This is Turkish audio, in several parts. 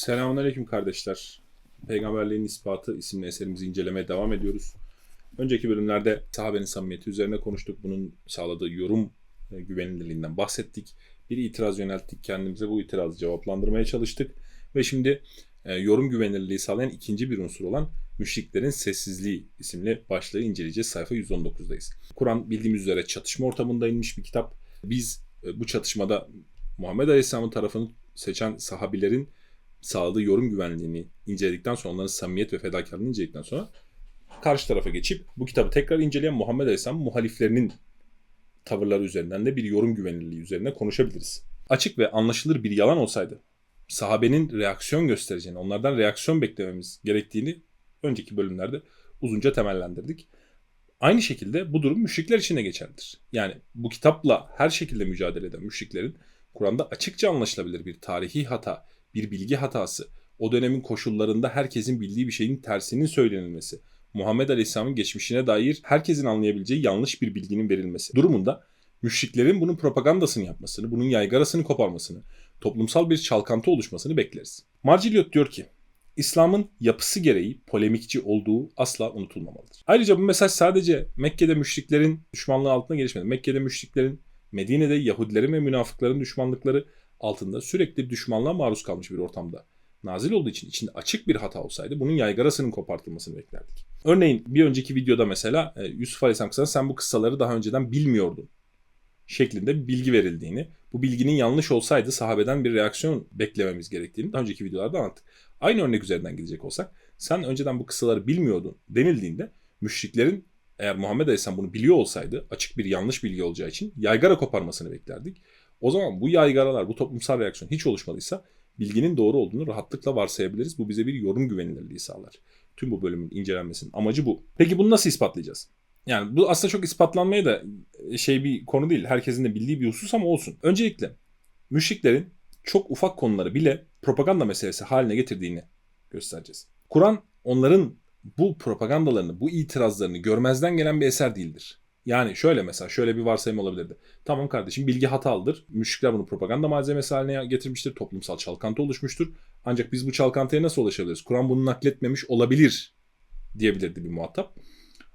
Selamünaleyküm kardeşler. Peygamberliğin İspatı isimli eserimizi incelemeye devam ediyoruz. Önceki bölümlerde sahabenin samimiyeti üzerine konuştuk. Bunun sağladığı yorum e, güvenilirliğinden bahsettik. Bir itiraz yönelttik kendimize. Bu itirazı cevaplandırmaya çalıştık. Ve şimdi e, yorum güvenilirliği sağlayan ikinci bir unsur olan Müşriklerin Sessizliği isimli başlığı inceleyeceğiz. Sayfa 119'dayız. Kur'an bildiğimiz üzere çatışma ortamında inmiş bir kitap. Biz e, bu çatışmada Muhammed Aleyhisselam'ın tarafını seçen sahabilerin sağladığı yorum güvenliğini inceledikten sonra, onların samimiyet ve fedakarlığını inceledikten sonra karşı tarafa geçip bu kitabı tekrar inceleyen Muhammed Aleyhisselam muhaliflerinin tavırları üzerinden de bir yorum güvenilirliği üzerine konuşabiliriz. Açık ve anlaşılır bir yalan olsaydı sahabenin reaksiyon göstereceğini, onlardan reaksiyon beklememiz gerektiğini önceki bölümlerde uzunca temellendirdik. Aynı şekilde bu durum müşrikler için de geçerlidir. Yani bu kitapla her şekilde mücadele eden müşriklerin Kur'an'da açıkça anlaşılabilir bir tarihi hata, bir bilgi hatası, o dönemin koşullarında herkesin bildiği bir şeyin tersinin söylenilmesi, Muhammed Aleyhisselam'ın geçmişine dair herkesin anlayabileceği yanlış bir bilginin verilmesi durumunda müşriklerin bunun propagandasını yapmasını, bunun yaygarasını koparmasını, toplumsal bir çalkantı oluşmasını bekleriz. Marciliot diyor ki, İslam'ın yapısı gereği polemikçi olduğu asla unutulmamalıdır. Ayrıca bu mesaj sadece Mekke'de müşriklerin düşmanlığı altında gelişmedi. Mekke'de müşriklerin, Medine'de Yahudilerin ve münafıkların düşmanlıkları altında sürekli düşmanlığa maruz kalmış bir ortamda nazil olduğu için içinde açık bir hata olsaydı bunun yaygarasının kopartılmasını beklerdik. Örneğin bir önceki videoda mesela e, Yusuf Aleyhisselam kıssasında sen bu kıssaları daha önceden bilmiyordun şeklinde bir bilgi verildiğini, bu bilginin yanlış olsaydı sahabeden bir reaksiyon beklememiz gerektiğini daha önceki videolarda anlattık. Aynı örnek üzerinden gidecek olsak sen önceden bu kıssaları bilmiyordun denildiğinde müşriklerin eğer Muhammed Aleyhisselam bunu biliyor olsaydı açık bir yanlış bilgi olacağı için yaygara koparmasını beklerdik. O zaman bu yaygaralar, bu toplumsal reaksiyon hiç oluşmadıysa bilginin doğru olduğunu rahatlıkla varsayabiliriz. Bu bize bir yorum güvenilirliği sağlar. Tüm bu bölümün incelenmesinin amacı bu. Peki bunu nasıl ispatlayacağız? Yani bu aslında çok ispatlanmaya da şey bir konu değil. Herkesin de bildiği bir husus ama olsun. Öncelikle müşriklerin çok ufak konuları bile propaganda meselesi haline getirdiğini göstereceğiz. Kur'an onların bu propagandalarını, bu itirazlarını görmezden gelen bir eser değildir. Yani şöyle mesela şöyle bir varsayım olabilirdi. Tamam kardeşim bilgi hatalıdır. Müşrikler bunu propaganda malzemesi haline getirmiştir. Toplumsal çalkantı oluşmuştur. Ancak biz bu çalkantıya nasıl ulaşabiliriz? Kur'an bunu nakletmemiş olabilir diyebilirdi bir muhatap.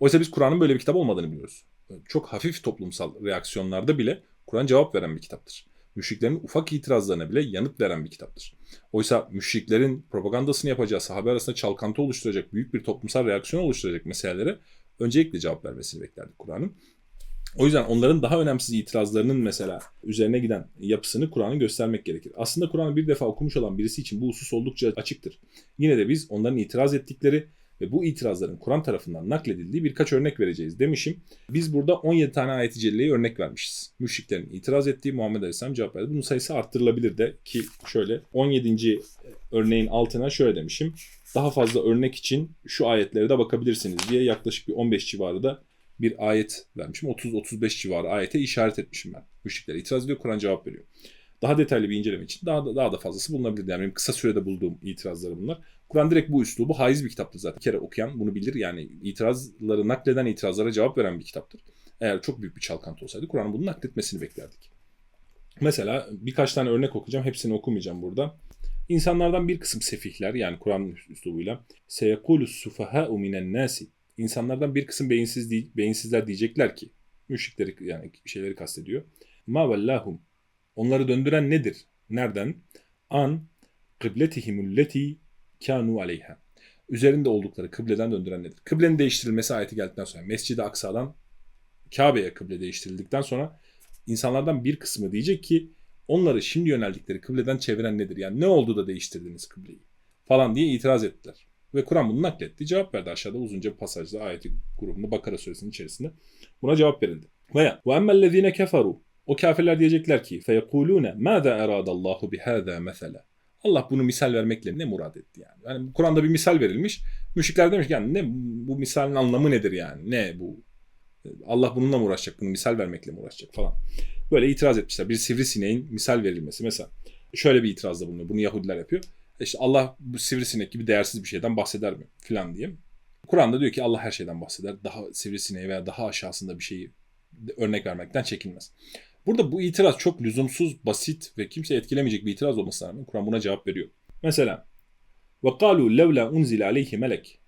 Oysa biz Kur'an'ın böyle bir kitap olmadığını biliyoruz. Çok hafif toplumsal reaksiyonlarda bile Kur'an cevap veren bir kitaptır. Müşriklerin ufak itirazlarına bile yanıt veren bir kitaptır. Oysa müşriklerin propagandasını yapacağı, sahabe arasında çalkantı oluşturacak, büyük bir toplumsal reaksiyon oluşturacak meselelere öncelikle cevap vermesini beklerdik Kur'an'ın. O yüzden onların daha önemsiz itirazlarının mesela üzerine giden yapısını Kur'an'ın göstermek gerekir. Aslında Kur'an'ı bir defa okumuş olan birisi için bu husus oldukça açıktır. Yine de biz onların itiraz ettikleri ve bu itirazların Kur'an tarafından nakledildiği birkaç örnek vereceğiz demişim. Biz burada 17 tane ayet-i celleyi örnek vermişiz. Müşriklerin itiraz ettiği Muhammed Aleyhisselam cevap verdi. Bunun sayısı arttırılabilir de ki şöyle 17. örneğin altına şöyle demişim. Daha fazla örnek için şu ayetlere de bakabilirsiniz diye yaklaşık bir 15 civarı da bir ayet vermişim. 30-35 civarı ayete işaret etmişim ben. Müşrikler itiraz ediyor, Kur'an cevap veriyor. Daha detaylı bir inceleme için daha da, daha da fazlası bulunabilir. Yani benim kısa sürede bulduğum itirazları bunlar. Kur'an direkt bu üslubu haiz bir kitaptır zaten. Bir kere okuyan bunu bilir. Yani itirazları nakleden itirazlara cevap veren bir kitaptır. Eğer çok büyük bir çalkantı olsaydı Kur'an'ın bunu nakletmesini beklerdik. Mesela birkaç tane örnek okuyacağım. Hepsini okumayacağım burada. İnsanlardan bir kısım sefihler yani Kur'an üslubuyla seyekulu sufaha'u minen nasi İnsanlardan bir kısım beyinsiz beyinsizler diyecekler ki müşrikleri yani şeyleri kastediyor. Ma vallahum Onları döndüren nedir? Nereden? An kıbletihimulleti kanu aleyha. Üzerinde oldukları kıbleden döndüren nedir? Kıblenin değiştirilmesi ayeti geldikten sonra Mescid-i Aksa'dan Kabe'ye kıble değiştirildikten sonra insanlardan bir kısmı diyecek ki onları şimdi yöneldikleri kıbleden çeviren nedir? Yani ne oldu da değiştirdiniz kıbleyi? Falan diye itiraz ettiler. Ve Kur'an bunu nakletti. Cevap verdi aşağıda uzunca bir pasajda ayeti grubunda Bakara suresinin içerisinde. Buna cevap verildi. Veya وَاَمَّا الَّذ۪ينَ كَفَرُوا O kafirler diyecekler ki فَيَقُولُونَ مَاذَا اَرَادَ اللّٰهُ بِهَذَا مَثَلًا Allah bunu misal vermekle ne murad etti yani? Yani Kur'an'da bir misal verilmiş. Müşrikler demiş ki yani ne bu misalin anlamı nedir yani? Ne bu? Allah bununla mı uğraşacak? Bunu misal vermekle mi uğraşacak falan. Böyle itiraz etmişler. Bir sivrisineğin misal verilmesi mesela. Şöyle bir itirazda bulunuyor. Bunu Yahudiler yapıyor. İşte Allah bu sivrisinek gibi değersiz bir şeyden bahseder mi? Filan diye. Kur'an'da diyor ki Allah her şeyden bahseder. Daha sivrisineği veya daha aşağısında bir şeyi örnek vermekten çekinmez. Burada bu itiraz çok lüzumsuz, basit ve kimse etkilemeyecek bir itiraz olmasına rağmen Kur'an buna cevap veriyor. Mesela Ve kalu levla unzile aleyhi melek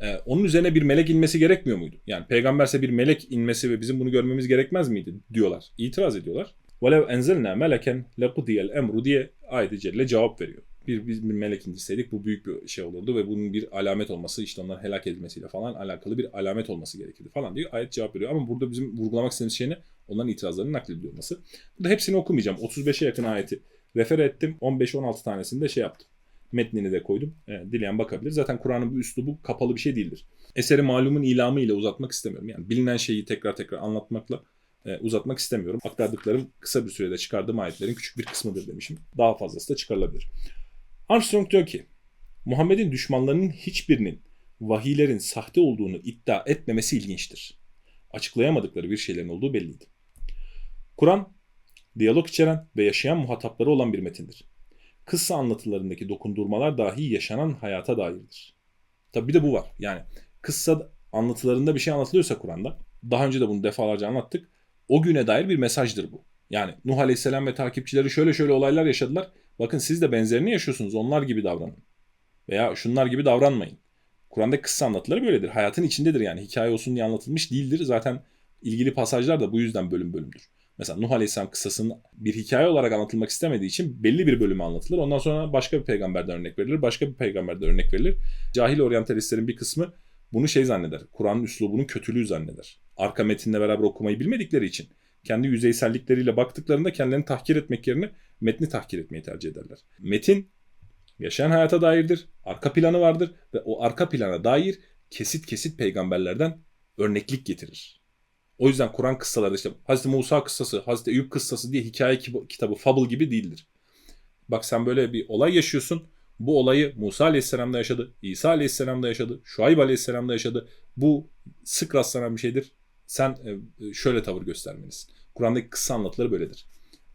Ee, onun üzerine bir melek inmesi gerekmiyor muydu? Yani peygamberse bir melek inmesi ve bizim bunu görmemiz gerekmez miydi diyorlar. İtiraz ediyorlar. وَلَوْ اَنْزَلْنَا مَلَكًا لَقُدِيَ الْاَمْرُ diye ayet-i celle cevap veriyor. Bir, biz bir melek indirseydik bu büyük bir şey olurdu ve bunun bir alamet olması işte onların helak edilmesiyle falan alakalı bir alamet olması gerekirdi falan diye ayet cevap veriyor. Ama burada bizim vurgulamak istediğimiz şey ne? Onların itirazlarının naklediliyor olması. Burada hepsini okumayacağım. 35'e yakın ayeti refere ettim. 15-16 tanesini de şey yaptım. Metnini de koydum. E, dileyen bakabilir. Zaten Kur'an'ın bu üslubu kapalı bir şey değildir. Eseri malumun ilamı ile uzatmak istemiyorum. Yani bilinen şeyi tekrar tekrar anlatmakla e, uzatmak istemiyorum. Aktardıklarım kısa bir sürede çıkardığım ayetlerin küçük bir kısmıdır demişim. Daha fazlası da çıkarılabilir. Armstrong diyor ki Muhammed'in düşmanlarının hiçbirinin vahiylerin sahte olduğunu iddia etmemesi ilginçtir. Açıklayamadıkları bir şeylerin olduğu belliydi. Kur'an, diyalog içeren ve yaşayan muhatapları olan bir metindir. Kıssa anlatılarındaki dokundurmalar dahi yaşanan hayata dairdir. Tabi bir de bu var. Yani kıssa anlatılarında bir şey anlatılıyorsa Kur'an'da, daha önce de bunu defalarca anlattık, o güne dair bir mesajdır bu. Yani Nuh Aleyhisselam ve takipçileri şöyle şöyle olaylar yaşadılar. Bakın siz de benzerini yaşıyorsunuz. Onlar gibi davranın. Veya şunlar gibi davranmayın. Kur'an'da kıssa anlatıları böyledir. Hayatın içindedir yani. Hikaye olsun diye anlatılmış değildir. Zaten ilgili pasajlar da bu yüzden bölüm bölümdür. Mesela Nuh Aleyhisselam kıssasının bir hikaye olarak anlatılmak istemediği için belli bir bölümü anlatılır. Ondan sonra başka bir peygamberden örnek verilir. Başka bir peygamberden örnek verilir. Cahil oryantalistlerin bir kısmı bunu şey zanneder. Kur'an'ın üslubunun kötülüğü zanneder. Arka metinle beraber okumayı bilmedikleri için kendi yüzeysellikleriyle baktıklarında kendilerini tahkir etmek yerine metni tahkir etmeyi tercih ederler. Metin yaşayan hayata dairdir, arka planı vardır ve o arka plana dair kesit kesit peygamberlerden örneklik getirir. O yüzden Kur'an kıssaları işte Hazreti Musa kıssası, Hazreti Eyüp kıssası diye hikaye kitabı, fable gibi değildir. Bak sen böyle bir olay yaşıyorsun. Bu olayı Musa Aleyhisselam'da yaşadı, İsa Aleyhisselam'da yaşadı, Şuayb Aleyhisselam'da yaşadı. Bu sık rastlanan bir şeydir. Sen e, şöyle tavır göstermelisin. Kur'an'daki kıssa anlatıları böyledir.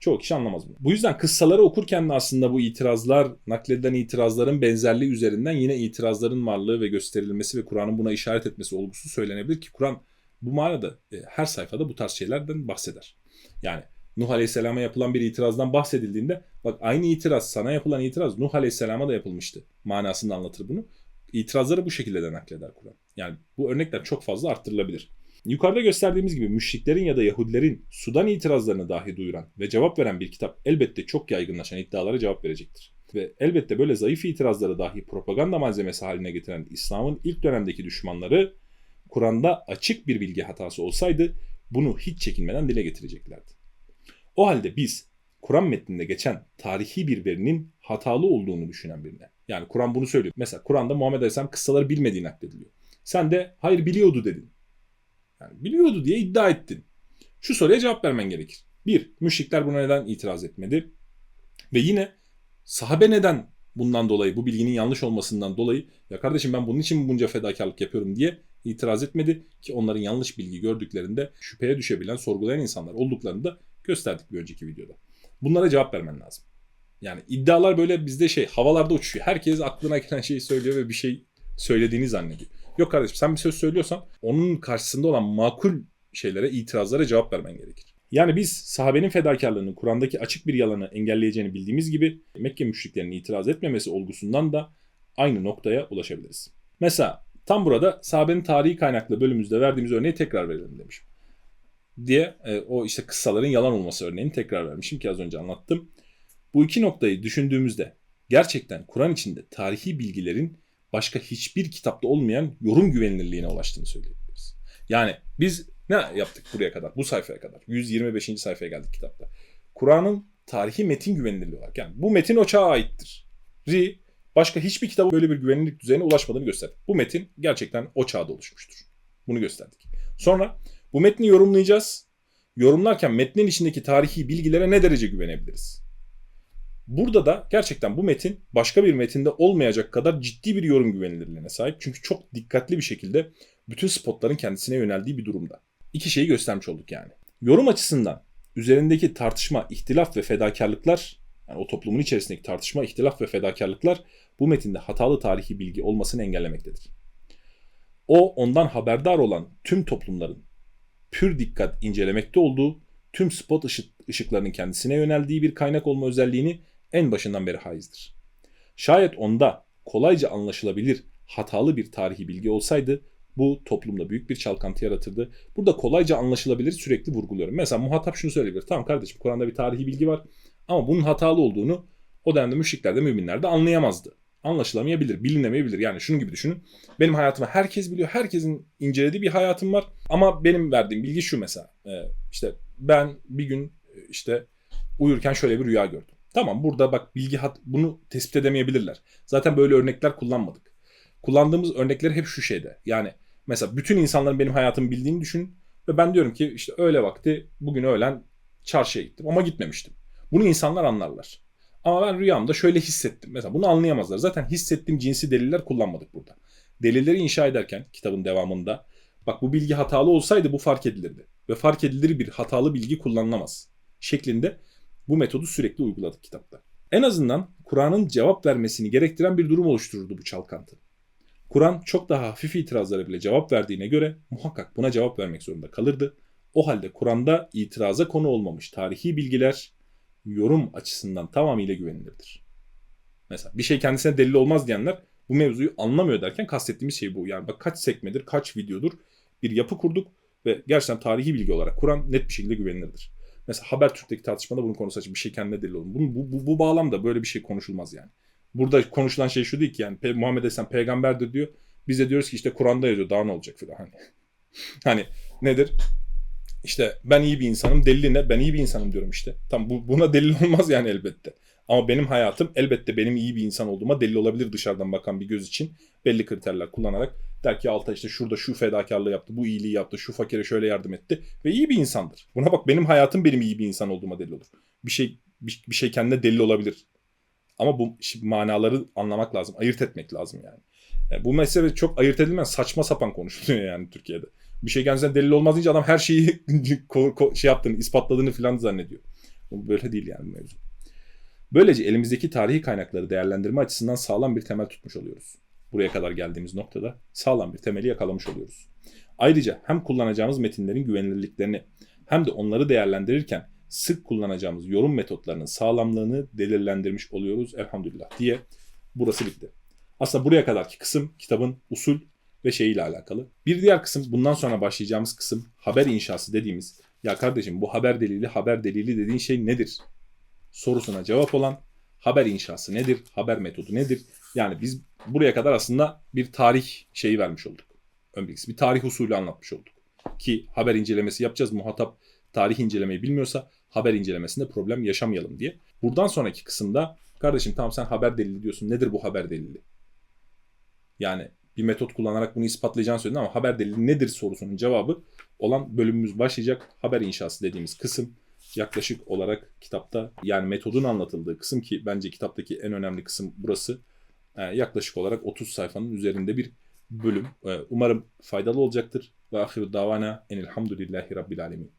Çoğu kişi anlamaz bunu. Bu yüzden kıssaları okurken de aslında bu itirazlar, nakledilen itirazların benzerliği üzerinden yine itirazların varlığı ve gösterilmesi ve Kur'an'ın buna işaret etmesi olgusu söylenebilir ki Kur'an bu manada e, her sayfada bu tarz şeylerden bahseder. Yani Nuh Aleyhisselam'a yapılan bir itirazdan bahsedildiğinde bak aynı itiraz sana yapılan itiraz Nuh Aleyhisselam'a da yapılmıştı manasında anlatır bunu. İtirazları bu şekilde de nakleder Kur'an. Yani bu örnekler çok fazla arttırılabilir. Yukarıda gösterdiğimiz gibi müşriklerin ya da Yahudilerin sudan itirazlarını dahi duyuran ve cevap veren bir kitap elbette çok yaygınlaşan iddialara cevap verecektir. Ve elbette böyle zayıf itirazları dahi propaganda malzemesi haline getiren İslam'ın ilk dönemdeki düşmanları Kur'an'da açık bir bilgi hatası olsaydı bunu hiç çekinmeden dile getireceklerdi. O halde biz Kur'an metninde geçen tarihi bir verinin hatalı olduğunu düşünen birine. Yani Kur'an bunu söylüyor. Mesela Kur'an'da Muhammed Aleyhisselam kıssaları bilmediğini naklediliyor. Sen de hayır biliyordu dedin. Yani biliyordu diye iddia ettin. Şu soruya cevap vermen gerekir. Bir, müşrikler buna neden itiraz etmedi? Ve yine sahabe neden bundan dolayı, bu bilginin yanlış olmasından dolayı ya kardeşim ben bunun için bunca fedakarlık yapıyorum diye itiraz etmedi ki onların yanlış bilgi gördüklerinde şüpheye düşebilen, sorgulayan insanlar olduklarını da gösterdik bir önceki videoda. Bunlara cevap vermen lazım. Yani iddialar böyle bizde şey havalarda uçuyor. Herkes aklına gelen şeyi söylüyor ve bir şey söylediğini zannediyor. Yok kardeşim sen bir söz söylüyorsan onun karşısında olan makul şeylere, itirazlara cevap vermen gerekir. Yani biz sahabenin fedakarlığını Kur'an'daki açık bir yalanı engelleyeceğini bildiğimiz gibi Mekke müşriklerinin itiraz etmemesi olgusundan da aynı noktaya ulaşabiliriz. Mesela tam burada sahabenin tarihi kaynaklı bölümümüzde verdiğimiz örneği tekrar verelim demişim. Diye e, o işte kıssaların yalan olması örneğini tekrar vermişim ki az önce anlattım. Bu iki noktayı düşündüğümüzde gerçekten Kur'an içinde tarihi bilgilerin başka hiçbir kitapta olmayan yorum güvenilirliğine ulaştığını söyleyebiliriz. Yani biz ne yaptık buraya kadar? Bu sayfaya kadar. 125. sayfaya geldik kitapta. Kur'an'ın tarihi metin güvenilirliği olarak. Yani bu metin o çağa aittir. Ri başka hiçbir kitaba böyle bir güvenilirlik düzeyine ulaşmadığını gösterdi. Bu metin gerçekten o çağda oluşmuştur. Bunu gösterdik. Sonra bu metni yorumlayacağız. Yorumlarken metnin içindeki tarihi bilgilere ne derece güvenebiliriz? Burada da gerçekten bu metin başka bir metinde olmayacak kadar ciddi bir yorum güvenilirliğine sahip. Çünkü çok dikkatli bir şekilde bütün spotların kendisine yöneldiği bir durumda. İki şeyi göstermiş olduk yani. Yorum açısından üzerindeki tartışma, ihtilaf ve fedakarlıklar, yani o toplumun içerisindeki tartışma, ihtilaf ve fedakarlıklar bu metinde hatalı tarihi bilgi olmasını engellemektedir. O ondan haberdar olan tüm toplumların pür dikkat incelemekte olduğu, tüm spot ışıklarının kendisine yöneldiği bir kaynak olma özelliğini en başından beri haizdir. Şayet onda kolayca anlaşılabilir hatalı bir tarihi bilgi olsaydı bu toplumda büyük bir çalkantı yaratırdı. Burada kolayca anlaşılabilir sürekli vurguluyorum. Mesela muhatap şunu söyleyebilir. Tamam kardeşim Kur'an'da bir tarihi bilgi var ama bunun hatalı olduğunu o dönemde müşrikler de müminler de anlayamazdı. Anlaşılamayabilir, bilinemeyebilir. Yani şunun gibi düşünün. Benim hayatımı herkes biliyor. Herkesin incelediği bir hayatım var. Ama benim verdiğim bilgi şu mesela. Ee, işte ben bir gün e, işte uyurken şöyle bir rüya gördüm. Tamam burada bak bilgi hat bunu tespit edemeyebilirler. Zaten böyle örnekler kullanmadık. Kullandığımız örnekler hep şu şeyde. Yani mesela bütün insanların benim hayatımı bildiğini düşün ve ben diyorum ki işte öğle vakti bugün öğlen çarşıya gittim ama gitmemiştim. Bunu insanlar anlarlar. Ama ben rüyamda şöyle hissettim. Mesela bunu anlayamazlar. Zaten hissettiğim cinsi deliller kullanmadık burada. Delilleri inşa ederken kitabın devamında bak bu bilgi hatalı olsaydı bu fark edilirdi. Ve fark edilir bir hatalı bilgi kullanılamaz şeklinde bu metodu sürekli uyguladık kitapta. En azından Kur'an'ın cevap vermesini gerektiren bir durum oluştururdu bu çalkantı. Kur'an çok daha hafif itirazlara bile cevap verdiğine göre muhakkak buna cevap vermek zorunda kalırdı. O halde Kur'an'da itiraza konu olmamış tarihi bilgiler yorum açısından tamamıyla güvenilirdir. Mesela bir şey kendisine delil olmaz diyenler bu mevzuyu anlamıyor derken kastettiğimiz şey bu. Yani bak kaç sekmedir, kaç videodur bir yapı kurduk ve gerçekten tarihi bilgi olarak Kur'an net bir şekilde güvenilirdir. Mesela Habertürk'teki tartışmada bunun konusu açık bir şey kendine delil olun. Bu, bu, bu, bu bağlamda böyle bir şey konuşulmaz yani. Burada konuşulan şey şu değil ki yani Pe- Muhammed Aleyhisselam peygamberdir diyor. Biz de diyoruz ki işte Kur'an'da yazıyor daha ne olacak filan hani. hani nedir? İşte ben iyi bir insanım. Delili ne? Ben iyi bir insanım diyorum işte. Tam bu, buna delil olmaz yani elbette. Ama benim hayatım elbette benim iyi bir insan olduğuma delil olabilir dışarıdan bakan bir göz için. Belli kriterler kullanarak der ki Altay işte şurada şu fedakarlığı yaptı, bu iyiliği yaptı, şu fakire şöyle yardım etti ve iyi bir insandır. Buna bak benim hayatım benim iyi bir insan olduğuma delil olur. Bir şey bir, bir şey kendine delil olabilir. Ama bu manaları anlamak lazım, ayırt etmek lazım yani. E, bu mesele çok ayırt edilmez, saçma sapan konuşuluyor yani Türkiye'de. Bir şey kendisine delil olmaz deyince adam her şeyi şey yaptığını, ispatladığını falan zannediyor. Böyle değil yani mevzu. Böylece elimizdeki tarihi kaynakları değerlendirme açısından sağlam bir temel tutmuş oluyoruz. Buraya kadar geldiğimiz noktada sağlam bir temeli yakalamış oluyoruz. Ayrıca hem kullanacağımız metinlerin güvenilirliklerini hem de onları değerlendirirken sık kullanacağımız yorum metotlarının sağlamlığını delillendirmiş oluyoruz elhamdülillah diye burası bitti. Aslında buraya kadarki kısım kitabın usul ve şeyiyle alakalı. Bir diğer kısım bundan sonra başlayacağımız kısım haber inşası dediğimiz ya kardeşim bu haber delili haber delili dediğin şey nedir? Sorusuna cevap olan haber inşası nedir? Haber metodu nedir? Yani biz buraya kadar aslında bir tarih şeyi vermiş olduk. Ön bilgisi. Bir tarih usulü anlatmış olduk. Ki haber incelemesi yapacağız. Muhatap tarih incelemeyi bilmiyorsa haber incelemesinde problem yaşamayalım diye. Buradan sonraki kısımda kardeşim tamam sen haber delili diyorsun. Nedir bu haber delili? Yani bir metot kullanarak bunu ispatlayacağını söyledin ama haber delili nedir sorusunun cevabı olan bölümümüz başlayacak. Haber inşası dediğimiz kısım yaklaşık olarak kitapta yani metodun anlatıldığı kısım ki bence kitaptaki en önemli kısım burası. Ee, yaklaşık olarak 30 sayfanın üzerinde bir bölüm. Ee, umarım faydalı olacaktır. Ve ahiru davana enilhamdülillahi rabbil alemin.